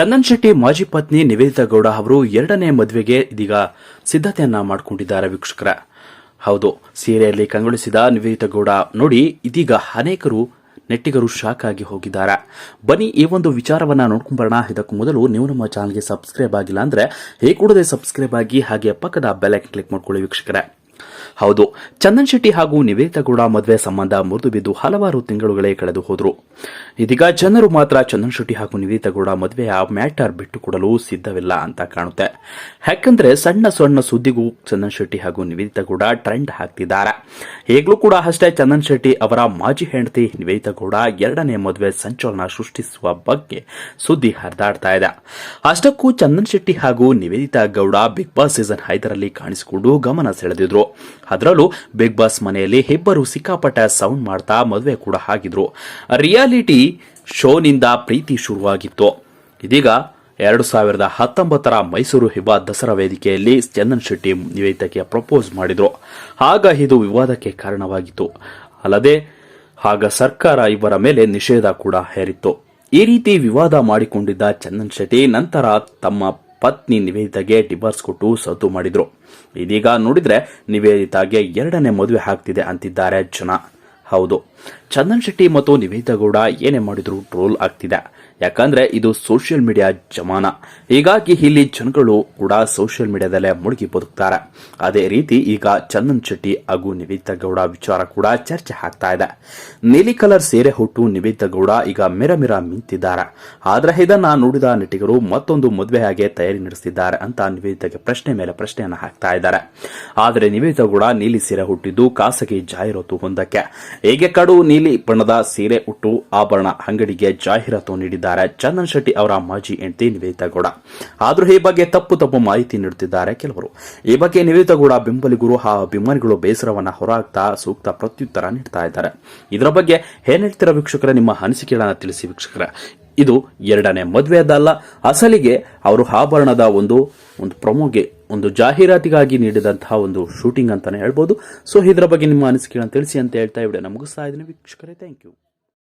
ಚಂದನ್ ಶೆಟ್ಟಿ ಮಾಜಿ ಪತ್ನಿ ನಿವೇದಿತಾ ಗೌಡ ಅವರು ಎರಡನೇ ಮದುವೆಗೆ ಇದೀಗ ಸಿದ್ಧತೆಯನ್ನ ಮಾಡಿಕೊಂಡಿದ್ದಾರೆ ವೀಕ್ಷಕರ. ಹೌದು, ಸೀರೆಯಲ್ಲಿ ಕಂಗೊಳಿಸಿದ ನಿವೇದಿತಾ ಗೌಡ ನೋಡಿ ಇದೀಗ ಅನೇಕರು ನೆಟ್ಟಿಗರು ಶಾಕ್ ಆಗಿ ಹೋಗಿದ್ದಾರೆ. ಬನ್ನಿ ಈ ಒಂದು ವಿಚಾರವನ್ನ ನೋಡ್ಕೊಂಬರೋಣ. ಇದಕ್ಕೂ ಮೊದಲು ನೀವು ನಮ್ಮ ಚಾನಲ್ಗೆ ಸಬ್ಸ್ಕ್ರೈಬ್ ಆಗಿಲ್ಲ ಅಂದ್ರೆ ಕೂಡದೆ ಸಬ್ಸ್ಕ್ರೈಬ್ ಆಗಿ ಹಾಗೆ ಪಕ್ಕದ ಬೆಲ್ ಐಕನ್ ಕ್ಲಿಕ್ ಮಾಡ್ಕೊಳ್ಳಿ ವೀಕ್ಷಕರೇ. ಹೌದು, ಚಂದನ್ ಶೆಟ್ಟಿ ಹಾಗೂ ನಿವೇದಿತಾ ಗೌಡ ಮದುವೆ ಸಂಬಂಧ ಮುರಿದು ಬಿದ್ದು ಹಲವಾರು ತಿಂಗಳುಗಳೇ ಕಳೆದು ಹೋದರು. ಇದೀಗ ಜನರು ಮಾತ್ರ ಚಂದನ್ ಶೆಟ್ಟಿ ಹಾಗೂ ನಿವೇದಿತಾ ಗೌಡ ಆ ಮ್ಯಾಟರ್ ಬಿಟ್ಟುಕೊಡಲು ಸಿದ್ಧವಿಲ್ಲ ಅಂತ ಕಾಣುತ್ತೆ. ಯಾಕಂದ್ರೆ ಸಣ್ಣ ಸಣ್ಣ ಸುದ್ದಿಗೂ ಚಂದನ್ ಶೆಟ್ಟಿ ಹಾಗೂ ನಿವೇದಿತಾ ಗೌಡ ಟ್ರೆಂಡ್ ಹಾಕ್ತಿದ್ದಾರೆ. ಈಗಲೂ ಕೂಡ ಅಷ್ಟೇ ಚಂದನ್ ಶೆಟ್ಟಿ ಅವರ ಮಾಜಿ ಹೆಂಡತಿ ನಿವೇದಿತಾ ಗೌಡ ಎರಡನೇ ಮದುವೆ ಸಂಚಲನ ಸೃಷ್ಟಿಸುವ ಬಗ್ಗೆ ಸುದ್ದಿ ಹರಿದಾಡ್ತಾ ಇದೆ. ಅಷ್ಟಕ್ಕೂ ಚಂದನ್ ಶೆಟ್ಟಿ ಹಾಗೂ Nivedita Gowda Bigg Boss season ಐದರಲ್ಲಿ ಕಾಣಿಸಿಕೊಂಡು ಗಮನ ಸೆಳೆದಿದ್ರು. ಅದರಲ್ಲೂ ಬಿಗ್ ಬಾಸ್ ಮನೆಯಲ್ಲಿ ಇಬ್ಬರು ಸಿಕ್ಕಾಪಟ್ಟ ಸೌಂಡ್ ಮಾಡ್ತಾ ಮದುವೆ ಕೂಡ ಆಗಿದ್ರು. ರಿಯಾಲಿಟಿ ಶೋನಿಂದ ಪ್ರೀತಿ ಶುರುವಾಗಿತ್ತು. ಇದೀಗ ಎರಡು ಸಾವಿರದ ಹತ್ತೊಂಬತ್ತರ ಮೈಸೂರು ಹಿಬಾ ದಸರಾ ವೇದಿಕೆಯಲ್ಲಿ ಚಂದನ್ ಶೆಟ್ಟಿ ನಿವೇದಿತಕ್ಕೆ ಪ್ರಪೋಸ್ ಮಾಡಿದ್ರು. ಆಗ ಇದು ವಿವಾದಕ್ಕೆ ಕಾರಣವಾಗಿತ್ತು. ಅಲ್ಲದೆ, ಆಗ ಸರ್ಕಾರ ಇವರ ಮೇಲೆ ನಿಷೇಧ ಕೂಡ ಹೇರಿತ್ತು. ಈ ರೀತಿ ವಿವಾದ ಮಾಡಿಕೊಂಡಿದ್ದ ಚಂದನ್ ಶೆಟ್ಟಿ ನಂತರ ತಮ್ಮ ಪತ್ನಿ ನಿವೇದಿತಾಗೆ ಡಿವೋರ್ಸ್ ಕೊಟ್ಟು ಸದ್ದು ಮಾಡಿದ್ರು. ಇದೀಗ ನೋಡಿದ್ರೆ ನಿವೇದಿತಾಗೆ ಎರಡನೇ ಮದುವೆ ಆಗ್ತಿದೆ ಅಂತಿದ್ದಾರೆ ಜನ. ಹೌದು. ಚಂದನ್ ಶೆಟ್ಟಿ ಮತ್ತು ನಿವೇದಿತಾ ಗೌಡ ಏನೇ ಮಾಡಿದ್ರು ಟ್ರೋಲ್ ಆಗ್ತಿದೆ. ಯಾಕಂದ್ರೆ ಇದು ಸೋಷಿಯಲ್ ಮೀಡಿಯಾ ಜಮಾನ. ಹೀಗಾಗಿ ಇಲ್ಲಿ ಜನಗಳು ಕೂಡ ಸೋಷಿಯಲ್ ಮೀಡಿಯಾದಲ್ಲೇ ಮುಳುಗಿ ಬದುಕ್ತಾರೆ. ಅದೇ ರೀತಿ ಈಗ ಚಂದನ್ ಶೆಟ್ಟಿ ಹಾಗೂ ನಿವೇದಿತಾ ಗೌಡ ವಿಚಾರ ಕೂಡ ಚರ್ಚೆ ಆಗ್ತಾ ಇದೆ. ನೀಲಿ ಕಲರ್ ಸೀರೆ ಹುಟ್ಟು ನಿವೇದಿತಾ ಗೌಡ ಈಗ ಮಿರ ಮಿರ ಮಿಂತಿದ್ದಾರೆ. ಆದ್ರೆ ಇದನ್ನ ನೋಡಿದ ನಟಿಗರು ಮತ್ತೊಂದು ಮದುವೆಯಾಗೆ ತಯಾರಿ ನಡೆಸಿದ್ದಾರೆ ಅಂತ ನಿವೇದಿತಾಗೆ ಪ್ರಶ್ನೆ ಮೇಲೆ ಪ್ರಶ್ನೆಯನ್ನು ಹಾಕ್ತಾ ಇದ್ದಾರೆ. ಆದರೆ ನಿವೇದಿತಾ ಗೌಡ ನೀಲಿ ಸೀರೆ ಹುಟ್ಟಿದ್ದು ಖಾಸಗಿ ಜಾಹೀರಾತು ಹೊಂದಕ್ಕೆ ಹೇಗೆ ಕಡು ನೀಲಿ ಬಣ್ಣದ ಸೀರೆ ಉಟ್ಟು ಆಭರಣ ಅಂಗಡಿಗೆ ಜಾಹೀರಾತು ನೀಡಿದ್ದಾರೆ. ಚಂದನ್ ಶೆಟ್ಟಿ ಅವರ ಮಾಜಿ ಹೆಂಡತಿ ನಿವೇದಿತಾ ಗೌಡ. ಆದರೂ ಈ ಬಗ್ಗೆ ತಪ್ಪು ತಪ್ಪು ಮಾಹಿತಿ ನೀಡುತ್ತಿದ್ದಾರೆ ಕೆಲವರು. ಈ ಬಗ್ಗೆ ನಿವೇದಿತಾ ಗೌಡ ಬೆಂಬಲಿಗರು ಆ ಅಭಿಮಾನಿಗಳು ಬೇಸರವನ್ನ ಹೊರಹಾಕ್ತಾ ಸೂಕ್ತ ಪ್ರತ್ಯುತ್ತರ ನೀಡ್ತಾ ಇದ್ದಾರೆ. ಇದರ ಬಗ್ಗೆ ಏನ್ ಹೇಳ್ತೀರಾ ವೀಕ್ಷಕರ? ನಿಮ್ಮ ಅನಿಸಿಕೆಗಳನ್ನ ತಿಳಿಸಿ ವೀಕ್ಷಕರ. ಇದು ಎರಡನೇ ಮದುವೆ ಅದಲ್ಲ ಅಸಲಿಗೆ ಅವರು ಆಭರಣದ ಒಂದು ಒಂದು ಪ್ರೊಮೋಗೆ ಒಂದು ಜಾಹೀರಾತಿಗಾಗಿ ನೀಡಿದಂತಹ ಒಂದು ಶೂಟಿಂಗ್ ಅಂತಾನೆ ಹೇಳ್ಬೋದು. ಸೊ ಇದರ ಬಗ್ಗೆ ನಿಮ್ಮ ಅನಿಸಿಕೆಗಳನ್ನು ತಿಳಿಸಿ ಅಂತ ಹೇಳ್ತಾ ಇವಿಡೆ ನಮಗೂ ಸಹ ಇದ್ದೀನಿ. ವೀಕ್ಷಕರೇ ಥ್ಯಾಂಕ್ ಯು